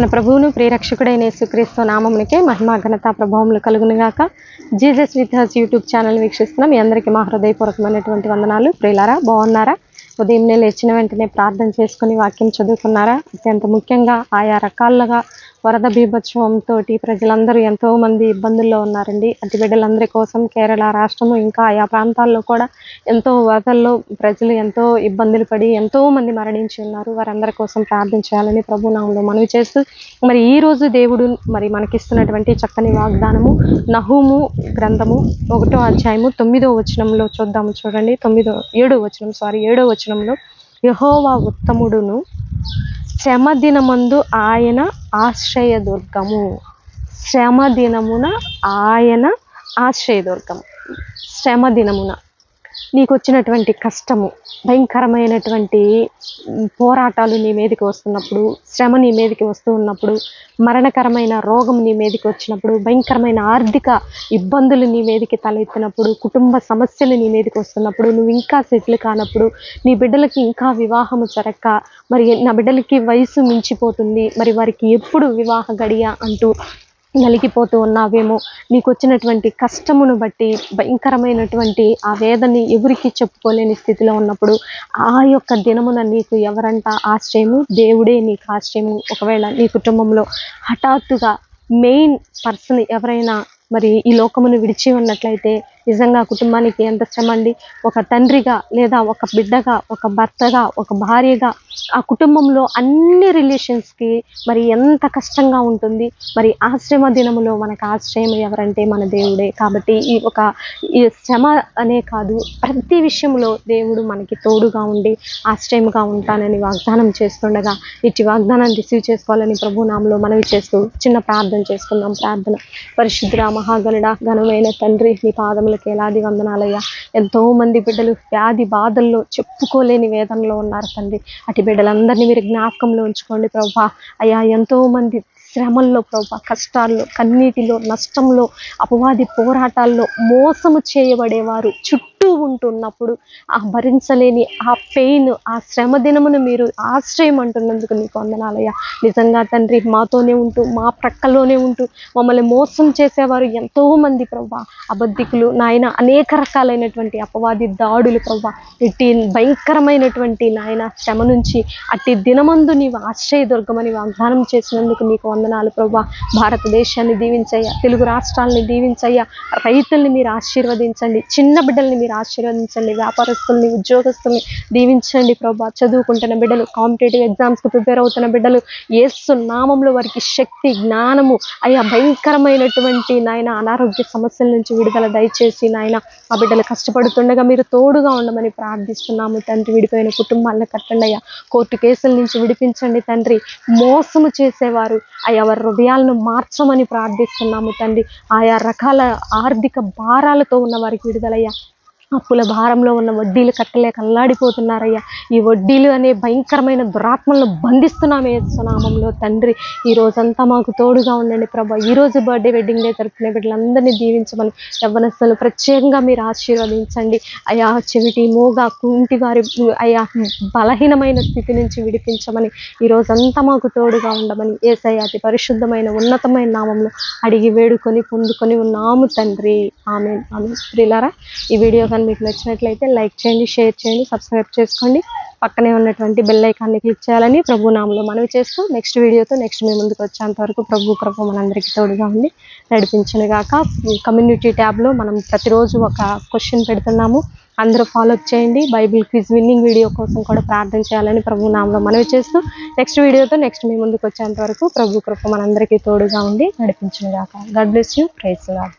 మన ప్రభువును ప్రియరక్షకుడైన యేసుక్రీస్తు నామమునికే మహిమా ఘనత ప్రభావములు కలుగునుగాక. Jesus with his YouTube channel వీక్షిస్తున్న. మీ అందరికీ మా హృదయపూర్వకమైనటువంటి వందనాలు. ప్రియులారా బాగున్నారా? ఉదయం లేచిన వెంటనే ప్రార్థన చేసుకుని వాక్యం చదువుకున్నారా? అత్యంత ముఖ్యంగా ఆయా రకాలుగా వరద బీభత్సవంతో ప్రజలందరూ ఎంతో మంది ఇబ్బందుల్లో ఉన్నారండి. అతి బిడ్డలందరి కోసం కేరళ రాష్ట్రము ఇంకా ఆయా ప్రాంతాల్లో కూడా ఎంతో వరదల్లో ప్రజలు ఎంతో ఇబ్బందులు పడి ఎంతో మంది మరణించి ఉన్నారు. వారందరి కోసం ప్రార్థించాలని చేయాలని ప్రభు నామంలో మనవి చేస్తూ మరి ఈ రోజు దేవుడు మరి మనకిస్తున్నటువంటి చక్కని వాగ్దానము నహూము గ్రంథము ఒకటో అధ్యాయము తొమ్మిదో వచనంలో చూద్దాము చూడండి. తొమ్మిదో ఏడో వచనం సారీ ఏడో వచనంలో యహోవా ఉత్తముడును శ్రమ దినమందు ఆయన ఆశ్రయదుర్గము. శ్రమ దినమున ఆయన ఆశ్రయదుర్గం శ్రమ దినమున నీకు వచ్చినటువంటి కష్టము భయంకరమైనటువంటి పోరాటాలు నీ మీదకి వస్తున్నప్పుడు శ్రమ నీ మీదకి వస్తూ ఉన్నప్పుడు మరణకరమైన రోగం నీ మీదకి వచ్చినప్పుడు భయంకరమైన ఆర్థిక ఇబ్బందులు నీ మీదకి తలెత్తినప్పుడు కుటుంబ సమస్యలు నీ మీదకి వస్తున్నప్పుడు నువ్వు ఇంకా సెటిల్ కానప్పుడు నీ బిడ్డలకి ఇంకా వివాహము జరక్క. మరి నా బిడ్డలకి వయసు మించిపోతుంది. మరి వారికి ఎప్పుడు వివాహ గడియ అంటూ నలిగిపోతూ ఉన్నావేమో. నీకు వచ్చినటువంటి కష్టమును బట్టి భయంకరమైనటువంటి ఆ వేదని ఎవరికి చెప్పుకోలేని స్థితిలో ఉన్నప్పుడు ఆ యొక్క దినమున నీకు ఎవరంట ఆశ్రయము? దేవుడే నీకు ఆశ్రయము. ఒకవేళ నీ కుటుంబంలో హఠాత్తుగా మెయిన్ పర్సన్ ఎవరైనా మరి ఈ లోకమును విడిచి ఉన్నట్లయితే నిజంగా కుటుంబానికి ఎంత శ్రమ అండి ఒక తండ్రిగా లేదా ఒక బిడ్డగా ఒక భర్తగా ఒక భార్యగా ఆ కుటుంబంలో అన్ని రిలేషన్స్కి మరి ఎంత కష్టంగా ఉంటుంది? మరి ఆశ్రమ దినములో మనకు ఆశ్రయం ఎవరంటే మన దేవుడే. కాబట్టి ఈ ఒక ఈ శ్రమ అనే కాదు ప్రతి విషయంలో దేవుడు మనకి తోడుగా ఉండి ఆశ్రయంగా ఉంటానని వాగ్దానం చేస్తుండగా ఇటు వాగ్దానాన్ని రిసీవ్ చేసుకోవాలని ప్రభు నామలో మనవి చేస్తూ చిన్న ప్రార్థన చేసుకుందాం. ప్రార్థన. పరిశుద్ధరామ మహాగణుడ ఘనమైన తండ్రి నీ పాదములకు ఎలాది వందనాలయ్యా. ఎంతో మంది బిడ్డలు వ్యాధి బాధల్లో చెప్పుకోలేని వేదనలో ఉన్నారు తండ్రి. అటు బిడ్డలందరినీ మీరు జ్ఞాపకంలో ఉంచుకోండి ప్రభా. అయ్యా ఎంతో మంది శ్రమల్లో ప్రభా కష్టాల్లో కన్నీటిలో నష్టంలో అపవాది పోరాటాల్లో మోసము చేయబడేవారు చుట్టూ ఉంటున్నప్పుడు ఆ భరించలేని ఆ పెయిన్ ఆ శ్రమ దినమును మీరు ఆశ్రయం అంటున్నందుకు నీకు వందనాలయ్యా. నిజంగా తండ్రి మాతోనే ఉంటూ మా ప్రక్కలోనే ఉంటూ మమ్మల్ని మోసం చేసేవారు ఎంతో మంది ప్రభా. అబద్ధికులు నాయన అనేక రకాలైనటువంటి అపవాది దాడులు ప్రభా. ఇట్టి భయంకరమైనటువంటి నాయన శ్రమ నుంచి అట్టి దినమందు నీవు ఆశ్రయదుర్గమని వాగ్దానం చేసినందుకు నీకు వందనాలు ప్రభా. భారతదేశాన్ని దీవించయ్యా. తెలుగు రాష్ట్రాలని దీవించయ్యా. రైతుల్ని మీరు ఆశీర్వదించండి. చిన్న బిడ్డల్ని మీరు ఆశీర్వదించండి. వ్యాపారస్తుల్ని ఉద్యోగస్తుల్ని దీవించండి ప్రభా. చదువుకుంటున్న బిడ్డలు కాంపిటేటివ్ ఎగ్జామ్స్కి ప్రిపేర్ అవుతున్న బిడ్డలు ఏసు నామంలో వారికి శక్తి జ్ఞానము అయ్యా భయంకరమైనటువంటి నాయన అనారోగ్య సమస్యల నుంచి విడుదల దయచేసి నాయన ఆ బిడ్డలు కష్టపడుతుండగా మీరు తోడుగా ఉండమని ప్రార్థిస్తున్నాము తండ్రి. విడిపోయిన కుటుంబాలను కట్టండి అయ్యా. కోర్టు కేసుల నుంచి విడిపించండి తండ్రి. మోసము చేసేవారు. ఎవరి వారి హృదయాలను మార్చమని ప్రార్థిస్తున్నాము తండ్రి. ఆయా రకాల ఆర్థిక భారాలతో ఉన్న వారికి విడుదలయ్యా. అప్పుల భారంలో ఉన్న వడ్డీలు కట్టలేక అల్లాడిపోతున్నారయ్యా. ఈ వడ్డీలు అనే భయంకరమైన దురాత్మలను బంధిస్తున్నామే సునామంలో తండ్రి ఈ రోజంతా మాకు తోడుగా ఉండండి ప్రభా. ఈరోజు బర్త్డే వెడ్డింగ్ డే జరుపుకునే బిడ్డలందరినీ దీవించమని యవ్వనస్తులు ప్రత్యేకంగా మీరు ఆశీర్వదించండి. అయా చెవిటి మోగా కుంటి వారి అయా బలహీనమైన స్థితి నుంచి విడిపించమని ఈ రోజంతా మాకు తోడుగా ఉండమని ఏసై అతి పరిశుద్ధమైన ఉన్నతమైన నామంలో అడిగి వేడుకొని పొందుకొని ఉన్నాము తండ్రి. ఆమె ఆమె ప్రిలారా ఈ వీడియో కానీ మీకు నచ్చినట్లయితే లైక్ చేయండి షేర్ చేయండి సబ్స్క్రైబ్ చేసుకోండి. పక్కనే ఉన్నటువంటి బెల్ ఐకాన్ని క్లిక్ చేయాలని ప్రభునామంలో మనవి చేస్తూ నెక్స్ట్ వీడియోతో నెక్స్ట్ మీ ముందుకు వచ్చేంత వరకు ప్రభు కృప మనందరికీ తోడుగా ఉండి నడిపించిన గాక. కమ్యూనిటీ ట్యాబ్లో మనం ప్రతిరోజు ఒక క్వశ్చన్ పెడుతున్నాము. అందరూ ఫాలో చేయండి. బైబిల్ క్విజ్ విన్నింగ్ వీడియో కోసం కూడా ప్రార్థన చేయాలని ప్రభు నామంలో మనవి చేస్తూ నెక్స్ట్ వీడియోతో నెక్స్ట్ మీ ముందుకు వచ్చేంత వరకు ప్రభు కృప మనందరికీ తోడుగా ఉండి నడిపించిన గాక. God bless you. Praise God